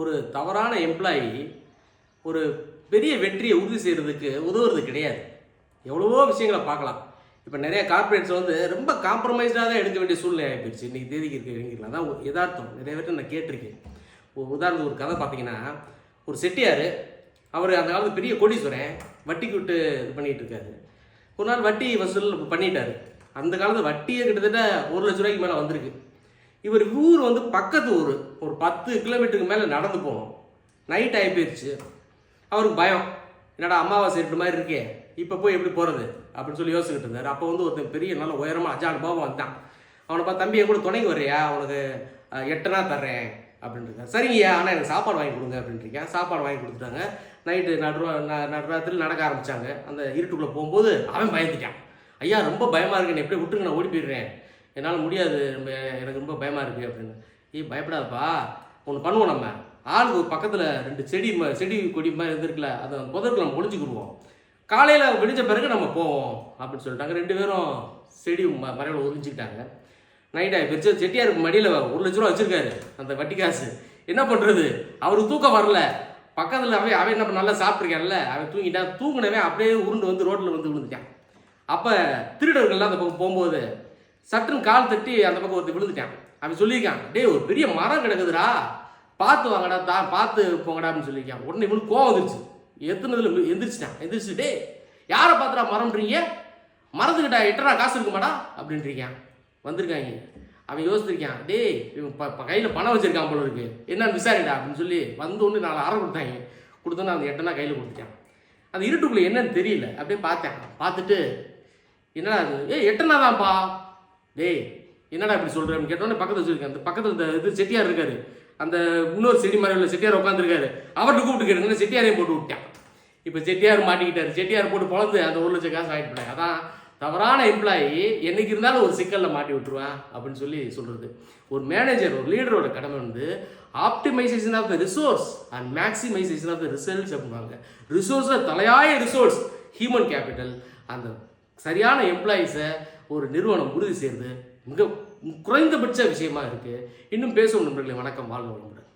ஒரு தவறான எம்ப்ளாயி ஒரு பெரிய வெற்றியை உறுதி செய்கிறதுக்கு உதவுறது கிடையாது. எவ்வளவோ விஷயங்களை பார்க்கலாம். இப்போ நிறைய கார்ப்பரேட்ஸ் வந்து ரொம்ப காம்ப்ரமைஸ்டாக தான் எடுக்க வேண்டிய சூழ்நிலை ஆகிடுச்சு இன்றைக்கி தேதிக்கு இருக்க இளைஞர்கள். அதான் ஒரு யதார்த்தம். நிறைய பேர்ட்ட நான் கேட்டிருக்கேன். ஒரு உதாரணத்துக்கு ஒரு கதை பார்த்தீங்கன்னா ஒரு செட்டியார் அவர் அந்த காலத்து பெரிய கோடீஸ்வரன் வட்டிக்கு விட்டு இது பண்ணிகிட்டு இருக்காரு. ஒரு நாள் வட்டி வசூல் பண்ணிட்டாரு. அந்த காலத்து வட்டியே கிட்டத்தட்ட ஒரு லட்ச ரூபாய்க்கு மேலே வந்திருக்கு. இவர் ஊர் வந்து பக்கத்து ஊர். ஒரு பத்து கிலோமீட்டருக்கு மேலே நடந்து போகணும். நைட் ஆகி போயிடுச்சு அவருக்கு பயம். என்னடா அமாவாசை இருட்டு மாதிரி இருக்கே. இப்போ போய் எப்படி போகிறது அப்படின்னு சொல்லி யோசிச்சுக்கிட்டு இருந்தார். அப்போ வந்து ஒருத்தன் பெரிய நல்ல உயரமாக அஜான் பாபம் வந்தான் அவனை பார்த்து தம்பி என் கூட துணைக்கு வர்றியா? அவனுக்கு எட்டனா தர்றேன். அப்படின்ட்டு சரிங்கய்யா ஆனால் எனக்கு சாப்பாடு வாங்கி கொடுங்க. அப்படின்ட்டு சாப்பாடு வாங்கி கொடுத்துட்டாங்க. நைட்டு நடுவா நடுராத்திரி நடக்க ஆரம்பித்தாங்க அந்த இருட்டுக்குள்ளே போகும்போது அவன் பயந்துட்டான். ஐயா ரொம்ப பயமாக இருக்கு. நீ விட்டுங்க நான் ஓடி போயிடுறேன். என்னால் முடியாது ரொம்ப எனக்கு ரொம்ப பயமாக இருக்குது அப்படின்னு. ஏய் பயப்படாதப்பா ஒன்று பண்ணுவோம் நம்ம. ஆளுக்கு பக்கத்தில் ரெண்டு செடி ம- செடி கொடி மாதிரி இருந்திருக்குல்ல அதை புதற்கு நம்ம ஒழிஞ்சுக்கிடுவோம் காலையில் விடிஞ்ச பிறகு நம்ம போவோம் அப்படின்னு சொல்லிட்டாங்க. ரெண்டு பேரும் செடி ம மறைவில் ஒழிஞ்சிக்கிட்டாங்க நைட் ஆகி செட்டியாக செட்டியாருக்கு மடியில் ஒரு லட்ச ரூபா வச்சிருக்காரு அந்த வட்டி காசு. என்ன பண்ணுறது அவருக்கு தூக்கம் வரல. பக்கத்தில் அவன் அவன் என்ன பண்ண நல்லா சாப்பிட்ருக்கான்ல அவன் தூங்கிட்டான் தூங்கினவன் அப்படியே உருண்டு வந்து ரோட்டில் வந்து விழுந்துட்டான். அப்போ திருடர்கள்லாம் அந்த பக்கம் போகும்போது சட்டுன்னு கால் தட்டி அந்த பக்கம் ஒருத்தர் விழுந்துட்டான். அவன் சொல்லியிருக்கான் டேய் ஒரு பெரிய மரம் கிடக்குதுடா. பார்த்து வாங்கடா தா பார்த்து போங்கடா அப்படின்னு சொல்லியிருக்கான். உடனே இவனுக்கு கோவம் வந்துருச்சு. எத்தனதுல எந்திரிச்சிட்டான். எந்திரிச்சு டேய் யாரை பார்த்துடா மரம்ன்றீங்க? மறந்துக்கிட்டா எட்டரா காசு இருக்குமாடா? அப்படின்றிருக்கான் வந்திருக்காங்க. அவன் யோசிச்சிருக்கான் டே இவன் ப ப- கையில் பணம் வச்சிருக்கான் போல இருக்கு. என்னன்னு விசாரிடா அப்படின்னு சொல்லி வந்து ஒன்று நாலு அரை கொடுத்தாங்க. கொடுத்தோன்னு அந்த எட்டனா கையில் கொடுத்துட்டான். அந்த இருட்டுக்குள்ளே என்னன்னு தெரியல. அப்படியே பார்த்தேன். பார்த்துட்டு என்னடா அது ஏ எட்டனா தான்ப்பா டேய் என்னடா இப்படி சொல்கிறேன்னு கேட்டோன்னே பக்கத்தில் வச்சுருக்கேன். அந்த பக்கத்தில் இந்த இது செட்டியார் இருக்காரு. அந்த இன்னொரு செடி மறைவில் செட்டியார் உட்காந்துருக்காரு அவர்கிட்ட கூப்பிட்டு கேட்டுங்க செட்டியாரையும் போட்டு விட்டேன். இப்போ செட்டியார் மாட்டிக்கிட்டார். செட்டியார் போட்டு பொழந்து அந்த ஒரு லட்சம் காசு ஆகிட்டு போனாங்க அதான் தவறான எம்ப்ளாயி என்னைக்கு இருந்தாலும் ஒரு சிக்கலில் மாட்டி விட்டுருவேன் அப்படின்னு சொல்லி சொல்கிறது ஒரு மேனேஜர் ஒரு லீடரோட கடமை வந்து optimisation of the resource and maximisation of the results அப்படிவாங்க ரிசோர்ஸில் தலையாய ரிசோர்ஸ் ஹியூமன் கேபிட்டல் அந்த சரியான எம்ப்ளாயீஸை ஒரு நிறுவனம் உறுதி செய்கிறது மிக குறைந்தபட்ச விஷயமா இருக்குது இன்னும் பேசுவோம் நண்பர்களே. வணக்கம். வாழ்க வளமுடன்.